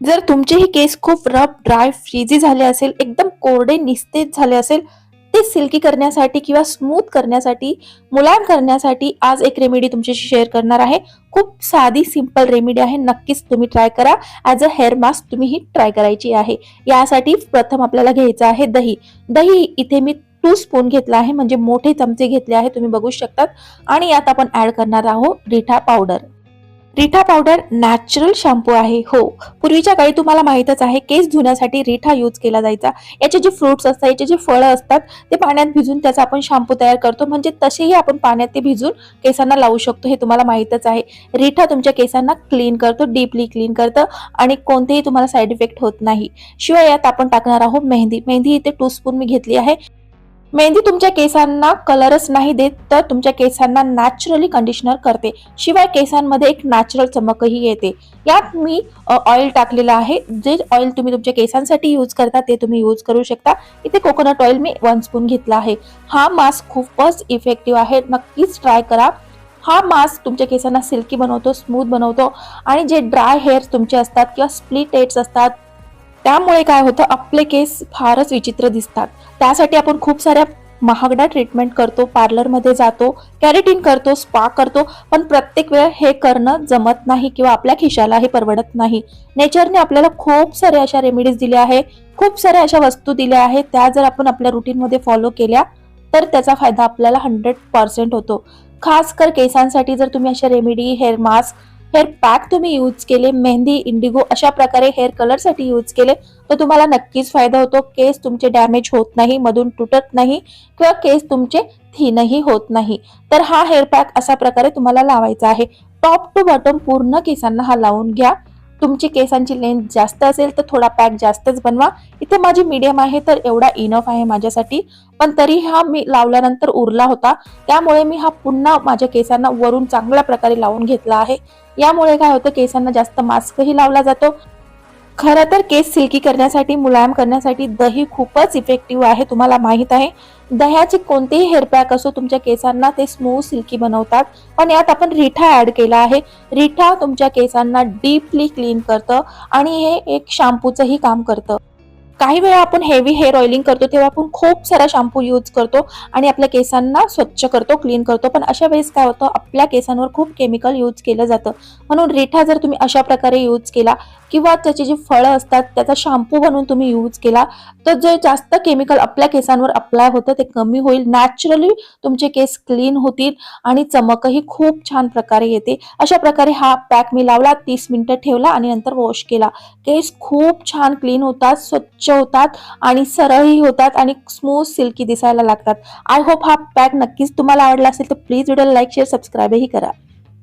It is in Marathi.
जर तुमचेही केस खूप रफ ड्राय फ्रीजी झाले असेल एकदम कोरडे निस्तेज झाले असेल ते सिल्की करण्यासाठी किंवा स्मूथ करण्यासाठी मुलायम करण्यासाठी आज एक रेमेडी तुमच्याशी शेअर करणार आहे. खूप साधी सिंपल रेमेडी आहे. नक्कीच तुम्ही ट्राय करा. ॲज अ हेअर मास्क तुम्ही ही ट्राय करायची आहे. यासाठी प्रथम आपल्याला घ्यायचं आहे दही. दही इथे मी टू स्पून घेतला आहे. म्हणजे मोठे चमचे घेतले आहे. तुम्ही बघू शकतात. आणि यात आपण ऍड करणार आहोत रिठा पावडर रिठा पावडर नॅचरल शॅम्पू आहे. हो पूर्वीच्या काळी तुम्हाला माहीतच आहे केस धुण्यासाठी रिठा यूज केला जायचा. याचे जे फ्रुट्स असतात याचे जे फळं असतात ते पाण्यात भिजून त्याचा आपण शॅम्पू तयार करतो. म्हणजे तसेही आपण पाण्यात ते भिजून केसांना लावू शकतो हे तुम्हाला माहीतच आहे. रिठा तुमच्या केसांना क्लीन करतो डीपली क्लीन करतं आणि कोणतेही तुम्हाला साईड इफेक्ट होत नाही. शिवाय यात आपण टाकणार आहोत मेहंदी. मेहंदी इथे टू स्पून मी घेतली आहे. मेहंदी तुमच्या केसांना कलरच नाही देत तर तुमच्या केसांना नॅचरली कंडिशनर करते. शिवाय केसांमध्ये एक नॅचरल चमकही येते. यात मी ऑइल टाकलेलं आहे. जे ऑइल तुम्ही तुमच्या केसांसाठी यूज करता ते तुम्ही यूज करू शकता. इथे कोकोनट ऑइल मी वन स्पून घेतला आहे. हा मास्क खूपच इफेक्टिव्ह आहे. नक्कीच ट्राय करा. हा मास्क तुमच्या केसांना सिल्की बनवतो स्मूथ बनवतो. आणि जे ड्राय हेअर्स तुमचे असतात किंवा स्प्लिट हेड्स असतात त्यामुळे काय होतं आपले केस फारच विचित्र दिसतात. त्यासाठी आपण खूप साऱ्या महागड्या ट्रीटमेंट करतो पार्लरमध्ये जातो कॅरेटिन करतो स्पा करतो पण प्रत्येक वेळ हे करणं जमत नाही किंवा आपल्या खिशाला हे परवडत नाही. नेचरने आपल्याला खूप साऱ्या अशा रेमेडीज दिल्या आहे खूप साऱ्या अशा वस्तू दिल्या आहेत त्या जर आपण आपल्या रुटीनमध्ये फॉलो केल्या तर त्याचा फायदा आपल्याला हंड्रेड पर्सेंट होतो. खास कर केसांसाठी जर तुम्ही अशा remedy hair mask hair pack तुम्ही यूज केले मेहंदी इंडिगो अशा प्रकारे हेअर कलरसाठी यूज केले तर तुम्हाला नक्कीच फायदा होतो. केस तुमचे डॅमेज होत नाही मधून तुटत नाही किंवा केस तुमचे थिनही होत नाही. तर हा हेअर पॅक अशा प्रकारे तुम्हाला लावायचा आहे. टॉप टू बॉटम पूर्ण केसांना हा लावून घ्या. तुमची केसांची लेंथ जास्त असेल तर थोडा पॅक जास्तच बनवा. इथे माझी मीडियम आहे तर एवढा इनफ आहे माझ्यासाठी. पण तरी हा मी लावल्यानंतर उरला होता. त्यामुळे मी हा पुन्हा माझ्या केसांना वरून चांगल्या प्रकारे लावून घेतला आहे. यामुळे काय होतं केसांना जास्त मास्कही लावला जातो. खरं तर केस सिल्की करण्यासाठी मुलायम करण्यासाठी दही खूपच इफेक्टिव्ह आहे तुम्हाला माहीत आहे. दह्याचे कोणतेही हेअर पॅक असो तुमच्या केसांना ते स्मूथ सिल्की बनवतात. पण यात आपण रिठा ऍड केला आहे. रिठा तुमच्या केसांना डीपली क्लीन करतं आणि हे एक शॅम्पूचंही काम करतं. काही वेळा आपण हेवी हेअर ऑइलिंग करतो तेव्हा आपण खूप सारा शॅम्पू यूज करतो आणि आपल्या केसांना स्वच्छ करतो क्लीन करतो. पण अशा वेळेस काय होतं आपल्या केसांवर खूप केमिकल यूज केलं जातं. म्हणून रिठा जर तुम्ही अशा प्रकारे यूज केला किंवा त्याची जी फळं असतात त्याचा शॅम्पू बनवून तुम्ही यूज केला तर जे जास्त केमिकल आपल्या केसांवर अप्लाय होतं ते कमी होईल. नॅचरली तुमचे केस क्लीन होतील आणि चमकही खूप छान प्रकारे येते. अशा प्रकारे हा पॅक मी लावला तीस मिनिटं ठेवला आणि नंतर वॉश केला. केस खूप छान क्लीन होतात स्वच्छ स्वच्छ होतात आणि सरळही होतात आणि स्मूथ सिल्की दिसायला लागतात. आय होप हा पॅक नक्कीच तुम्हाला आवडला असेल तर प्लीज व्हिडिओ लाईक शेअर सबस्क्राईबही करा.